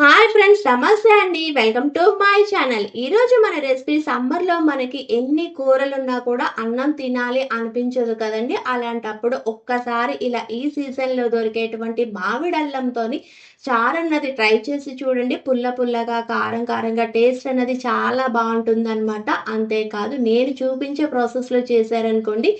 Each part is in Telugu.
I హాయ్ ఫ్రెండ్స్ నమస్తే అండి. వెల్కమ్ టు మై ఛానల్ ఈరోజు మన రెసిపీ సమ్మర్లో మనకి ఎన్ని కూరలున్నా కూడా అన్నం తినాలి అనిపించదు కదండి. అలాంటప్పుడు ఒక్కసారి ఇలా ఈ సీజన్లో దొరికేటువంటి మామిడల్లంతో చారు అన్నది ట్రై చేసి చూడండి. పుల్ల పుల్లగా కారం కారంగా టేస్ట్ అన్నది చాలా బాగుంటుంది అనమాట అంతేకాదు నేను చూపించే ప్రాసెస్లో చేశారనుకోండి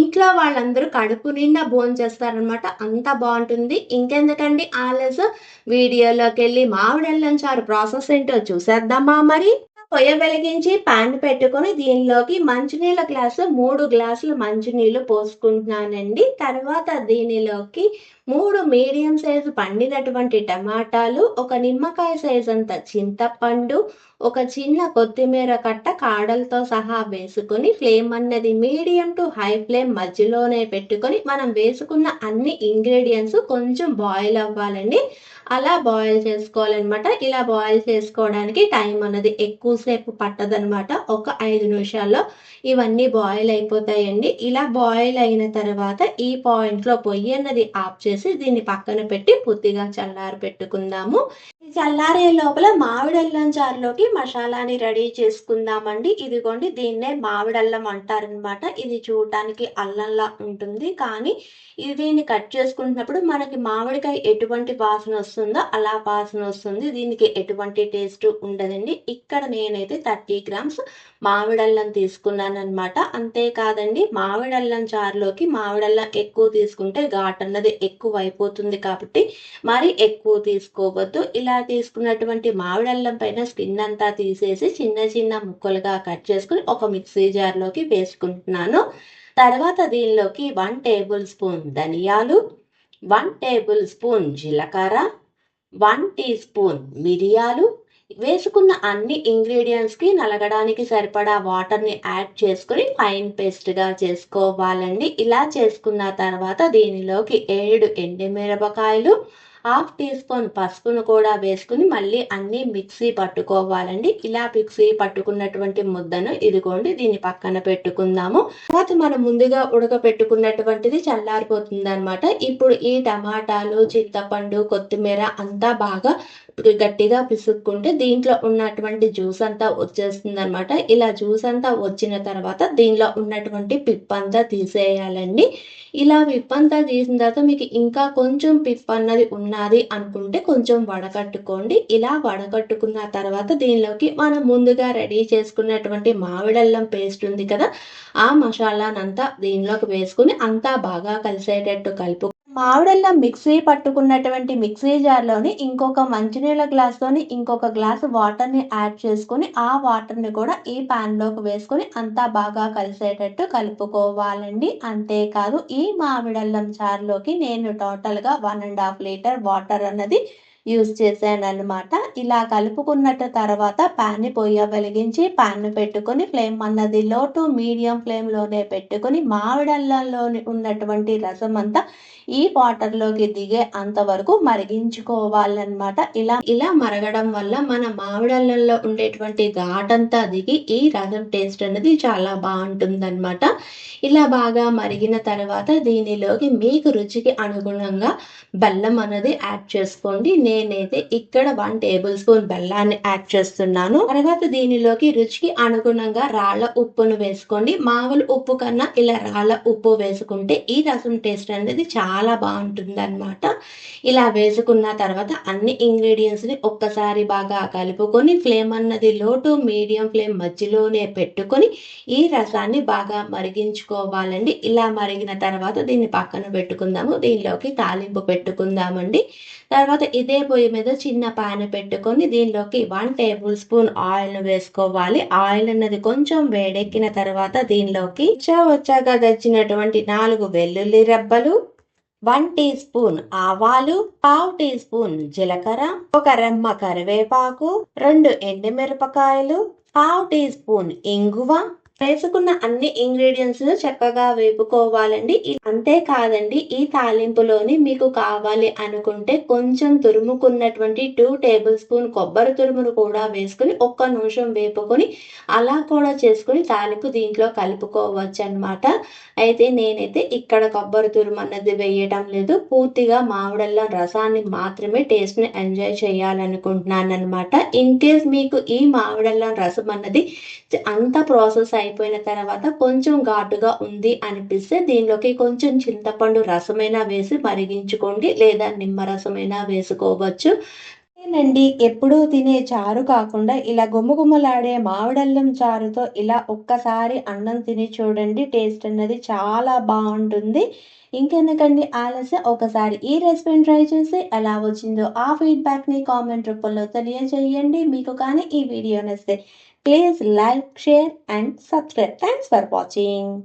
ఇంట్లో వాళ్ళందరూ కడుపు నిండా భోజనం చేస్తారనమాట అంత బాగుంటుంది. ఇంకెందుకండి ఆలస్యం? వీడియోలోకి వెళ్ళి మామిడి వెల్లంచారు ప్రాసెస్ ఏంటో చూసేద్దామా మరి? పొయ్య వెలిగించి పాన్ పెట్టుకొని దీనిలోకి మంచినీళ్ళ గ్లాసు మూడు గ్లాసులు మంచినీళ్ళు పోసుకుంటున్నానండి. తర్వాత దీనిలోకి మూడు మీడియం సైజు పండినటువంటి టమాటాలు ఒక నిమ్మకాయ సైజ్ అంత చింతపండు ఒక చిన్న కొత్తిమీర కట్ట కాడలతో సహా వేసుకొని ఫ్లేమ్ అన్నది మీడియం టు హై ఫ్లేమ్ మధ్యలోనే పెట్టుకొని మనం వేసుకున్న అన్ని ఇంగ్రీడియంట్స్ కొంచెం బాయిల్ అవ్వాలండి. అలా బాయిల్ చేసుకోవాలన్నమాట. ఇలా బాయిల్ చేసుకోవడానికి టైం అన్నది ఎక్కువసేపు పట్టదనమాట ఒక ఐదు నిమిషాల్లో ఇవన్నీ బాయిల్ అయిపోతాయండి. ఇలా బాయిల్ అయిన తర్వాత ఈ పాయింట్లో పొయ్యి అన్నది ఆఫ్ చేసి దీన్ని పక్కన పెట్టి పూర్తిగా చల్లారి పెట్టుకుందాము చల్లారే లోపల మామిడల్లం చారులోకి మసాలాని రెడీ చేసుకుందామండి. ఇదిగోండి దీన్నే మామిడల్లం అంటారనమాట. ఇది చూడటానికి అల్లంలా ఉంటుంది. కానీ దీన్ని కట్ చేసుకుంటున్నప్పుడు మనకి మామిడికాయ ఎటువంటి వాసన వస్తుందో అలా వాసన వస్తుంది. దీనికి ఎటువంటి టేస్ట్ ఉండదండి. ఇక్కడ నేనైతే థర్టీ గ్రామ్స్ మామిడల్లం తీసుకున్నాను అనమాట అంతేకాదండి మామిడల్లం చారులోకి మామిడల్లం ఎక్కువ తీసుకుంటే ఘాట్ అన్నది ఎక్కువ అయిపోతుంది కాబట్టి మరి ఎక్కువ తీసుకోవద్దు. ఇలా తీసుకున్నటువంటి మామిడల్లం పైన స్కిన్ అంతా తీసేసి చిన్న చిన్న ముక్కలుగా కట్ చేసుకుని ఒక మిక్సీ జార్లోకి వేసుకుంటున్నాను. తర్వాత దీనిలోకి వన్ టేబుల్ స్పూన్ ధనియాలు వన్ టేబుల్ స్పూన్ జీలకర్ర వన్ టీ స్పూన్ మిరియాలు. వేసుకున్న అన్ని ఇంగ్రీడియంట్స్కి నలగడానికి సరిపడా వాటర్ని యాడ్ చేసుకుని ఫైన్ పేస్ట్గా చేసుకోవాలండి. ఇలా చేసుకున్న తర్వాత దీనిలోకి ఏడు ఎండుమిరపకాయలు హాఫ్ టీ స్పూన్ పసుపును కూడా వేసుకుని మళ్ళీ అన్నీ మిక్సీ పట్టుకోవాలండి. ఇలా మిక్సీ పట్టుకున్నటువంటి ముద్దను ఇదిగోండి దీన్ని పక్కన పెట్టుకుందాము. తర్వాత మనం ముందుగా ఉడకపెట్టుకున్నటువంటిది చల్లారిపోతుంది అనమాట ఇప్పుడు ఈ టమాటాలు చింతపండు కొత్తిమీర అంతా బాగా గట్టిగా పిసుక్కుంటే దీంట్లో ఉన్నటువంటి జ్యూస్ అంతా వచ్చేస్తుంది అనమాట ఇలా జ్యూస్ అంతా వచ్చిన తర్వాత దీనిలో ఉన్నటువంటి పిప్పంతా తీసేయాలండి. ఇలా పిప్పంతా తీసిన తర్వాత మీకు ఇంకా కొంచెం పిప్ అన్నది ఉన్నది అనుకుంటే కొంచెం వడకట్టుకోండి. ఇలా వడకట్టుకున్న తర్వాత దీనిలోకి మనం ముందుగా రెడీ చేసుకున్నటువంటి మామిడల్లం పేస్ట్ ఉంది కదా ఆ మసాలానంతా దీనిలోకి వేసుకుని అంతా బాగా కలిసేటట్టు కలుపు మామిడల్లా మిక్సీ పట్టుకున్నటువంటి మిక్సీ జార్లోని ఇంకొక మంచినీళ్ళ గ్లాస్తోని ఇంకొక గ్లాసు వాటర్ని యాడ్ చేసుకుని ఆ వాటర్ని కూడా ఈ ప్యాన్లోకి వేసుకొని అంతా బాగా కలిసేటట్టు కలుపుకోవాలండి. అంతేకాదు ఈ మామిడల్లం చారులోకి నేను టోటల్గా one and half litre water అన్నది యూజ్ చేశాను అనమాట ఇలా కలుపుకున్నట్టు తర్వాత ప్యాన్ని పొయ్య వెలిగించి ప్యాన్ పెట్టుకొని ఫ్లేమ్ అన్నది లో టు మీడియం ఫ్లేమ్లోనే పెట్టుకొని మామిడల్లలో ఉన్నటువంటి రసం అంతా ఈ వాటర్లోకి దిగే అంతవరకు మరిగించుకోవాలన్నమాట. ఇలా ఇలా మరగడం వల్ల మన మామిడల్లలో ఉండేటువంటి ఘాటంతా దిగి ఈ రసం టేస్ట్ అనేది చాలా బాగుంటుందన్నమాట. ఇలా బాగా మరిగిన తర్వాత దీనిలోకి మీకు రుచికి అనుగుణంగా బెల్లం అనేది యాడ్ చేసుకోండి. నేనైతే ఇక్కడ వన్ టేబుల్ స్పూన్ బెల్లాన్ని యాడ్ చేస్తున్నాను. తర్వాత దీనిలోకి రుచికి అనుగుణంగా రాళ్ళ ఉప్పును వేసుకోండి. మామూలు ఉప్పు కన్నా ఇలా రాళ్ళ ఉప్పు వేసుకుంటే ఈ రసం టేస్ట్ అనేది చాలా బాగుంటుంది అనమాట ఇలా వేసుకున్న తర్వాత అన్ని ఇంగ్రీడియంట్స్ని ఒక్కసారి బాగా కలుపుకొని ఫ్లేమ్ అన్నది లో టు మీడియం ఫ్లేమ్ మధ్యలోనే పెట్టుకొని ఈ రసాన్ని బాగా మరిగించుకోవాలండి. ఇలా మరిగిన తర్వాత దీన్ని పక్కన పెట్టుకుందాము. దీనిలోకి తాలింపు పెట్టుకుందామండి. తర్వాత ఇదే పొయ్యి మీద చిన్న పాన పెట్టుకొని దీనిలోకి వన్ టేబుల్ స్పూన్ ఆయిల్ వేసుకోవాలి. ఆయిల్ అన్నది కొంచెం వేడెక్కిన తర్వాత దీనిలోకి వచ్చాక తెచ్చినటువంటి నాలుగు వెల్లుల్లి రెబ్బలు వన్ టీ స్పూన్ ఆవాలు పావు టీ స్పూన్ జీలకర్ర ఒక రెమ్మ కరివేపాకు రెండు ఎండుమిరపకాయలు పావు టీ స్పూన్ ఇంగువ వేసుకున్న అన్ని ఇంగ్రీడియంట్స్ చక్కగా వేపుకోవాలండి. అంతే అంతేకాదండి ఈ తాలింపులోని మీకు కావాలి అనుకుంటే కొంచెం తురుముకున్నటువంటి టూ టేబుల్ స్పూన్ కొబ్బరి తురుమును కూడా వేసుకుని ఒక్క నిమిషం వేపుకొని అలా కూడా చేసుకుని తాలింపు దీంట్లో కలుపుకోవచ్చు అనమాట అయితే నేనైతే ఇక్కడ కొబ్బరి తురుము అన్నది వేయటం లేదు. పూర్తిగా మామిడల్లం రసాన్ని మాత్రమే టేస్ట్ని ఎంజాయ్ చేయాలనుకుంటున్నాను అనమాట ఇన్ కేస్ మీకు ఈ మామిడల్లం రసం అన్నది అంత ప్రాసెస్ అయిపోయిన తర్వాత కొంచెం ఘాటుగా ఉంది అనిపిస్తే దీనిలోకి కొంచెం చింతపండు రసమైనా వేసి మరిగించుకోండి లేదా నిమ్మరసమైనా వేసుకోవచ్చు. నండి ఎప్పుడూ తినే చారు కాకుండా ఇలా గుమ్మగుమ్మలాడే మామిడల్లం చారుతో ఇలా ఒక్కసారి అన్నం తిని చూడండి టేస్ట్ అన్నది చాలా బాగుంటుంది. ఇంకెందుకండి ఆలస్యం? ఒకసారి ఈ రెసిపీని ట్రై చేసి ఎలా వచ్చిందో ఆ ఫీడ్బ్యాక్ని కామెంట్ రూపంలో తెలియజేయండి. మీకు కానీ ఈ వీడియో నచ్చితే please like share and subscribe thanks for watching